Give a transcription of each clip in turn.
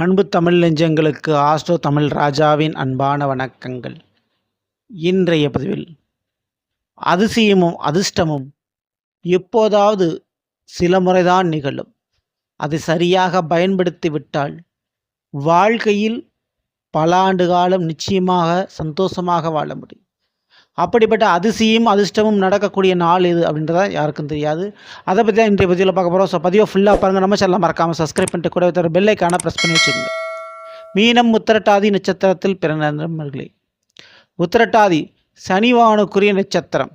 அன்பு தமிழ் நெஞ்சங்களுக்கு ஆஸ்ட்ரோ தமிழ் ராஜாவின் அன்பான வணக்கங்கள். இன்றைய பதிவில் அதிசயமும் அதிர்ஷ்டமும் எப்போதாவது சில முறைதான் நிகழும். அதை சரியாக பயன்படுத்தி விட்டால் வாழ்க்கையில் பல ஆண்டு காலம் நிச்சயமாக சந்தோஷமாக வாழ முடியும். அப்படிப்பட்ட அதிசயம் அதிர்ஷ்டமும் நடக்கக்கூடிய நாள் இது அப்படின்றத யாருக்கும் தெரியாது. அதை பற்றி தான் இன்றைய பதிவில் பார்க்க போகிறோம் ஸோ பதிவை ஃபுல்லாக பாருங்கள் நம்ம சேனல் மறக்காமல் சப்ஸ்கிரைப் பண்ணிட்டு கூட தர பெல்லைக்கான ப்ரெஸ் பண்ணி வச்சுக்கோங்க. மீனம் உத்திரட்டாதி நட்சத்திரத்தில் பிறந்த நண்பர்களே உத்திரட்டாதி சனிவானுக்குரிய நட்சத்திரம்.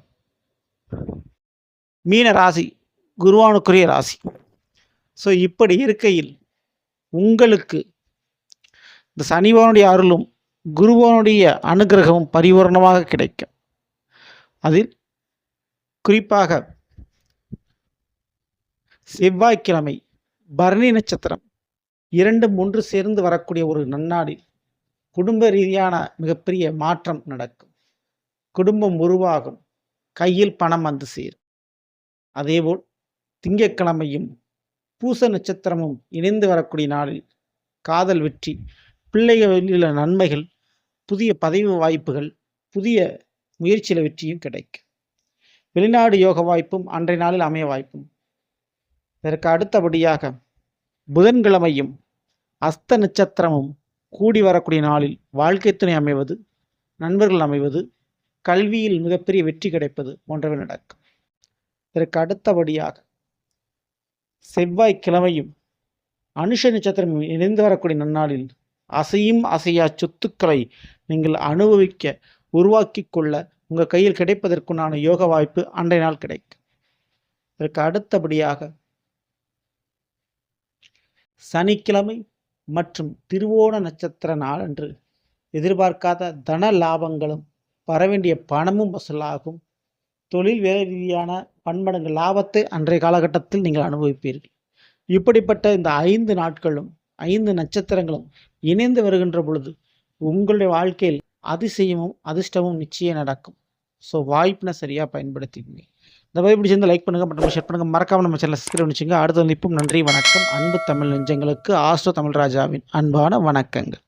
மீன ராசி குருவானுக்குரிய ராசி. ஸோ இப்படி இருக்கையில் உங்களுக்கு இந்த சனிவானுடைய அருளும் குருவானுடைய அனுகிரகமும் பரிபூர்ணமாக கிடைக்கும். அதில் குறிப்பாக செவ்வாய்க்கிழமை பரணி நட்சத்திரம் இரண்டு மூன்று சேர்ந்து வரக்கூடிய ஒரு நன்னாடில் குடும்ப ரீதியான மிகப்பெரிய மாற்றம் நடக்கும். குடும்பம் உருவாகும். கையில் பணம் வந்து சேரும். அதேபோல் திங்கட்கிழமையும் பூச நட்சத்திரமும் இணைந்து வரக்கூடிய நாளில் காதல் வெற்றி பிள்ளைகளில் நன்மைகள் புதிய பதவி வாய்ப்புகள் புதிய முயற்சியில் வெற்றியும் கிடைக்கும். வெளிநாடு யோக வாய்ப்பும் அன்றைய நாளில் அமைய வாய்ப்பும். இதற்கு அடுத்தபடியாக புதன்கிழமையும் அஸ்த நட்சத்திரமும் கூடி வரக்கூடிய நாளில் வாழ்க்கை துணை அமைவது நண்பர்கள் அமைவது கல்வியில் மிகப்பெரிய வெற்றி கிடைப்பது போன்றவை நடக்கும். இதற்கு அடுத்தபடியாக செவ்வாய்க்கிழமையும் அனுஷ நட்சத்திரம் இணைந்து வரக்கூடிய நன்னாளில் அசையும் அசையா சொத்துக்களை நீங்கள் அனுபவிக்க உருவாக்கி கொள்ள உங்கள் கையில் கிடைப்பதற்குண்டான யோக வாய்ப்பு அன்றைய நாள் கிடைக்கும். இதற்கு அடுத்தபடியாக சனிக்கிழமை மற்றும் திருவோண நட்சத்திர நாளன்று எதிர்பார்க்காத தன லாபங்களும் வரவேண்டிய பணமும் வசூலாகும். தொழில் வேலை ரீதியான பன்மடங்கு லாபத்தை அன்றைய காலகட்டத்தில் நீங்கள் அனுபவிப்பீர்கள். இப்படிப்பட்ட இந்த ஐந்து நாட்களும் ஐந்து நட்சத்திரங்களும் இணைந்து வருகின்ற பொழுது உங்களுடைய வாழ்க்கையில் அதிசயமும் அதிர்ஷ்டமும் நிச்சயம் நடக்கும். ஸோ வாய்ப்பினை சரியாக பயன்படுத்திக்கோங்க இந்த பதிவு பிடிச்சிருந்து லைக் பண்ணுங்கள் மற்றும் ஷேர் பண்ணுங்கள் மறக்காமல் நம்ம சேனல் சப்ஸ்கிரைப் பண்ணிச்சுங்க. அடுத்த நிப்பும் நன்றி வணக்கம். அன்பு தமிழ் நெஞ்சங்களுக்கு ஆஸ்ட்ரோ தமிழ் ராஜாவின் அன்பான வணக்கங்கள்.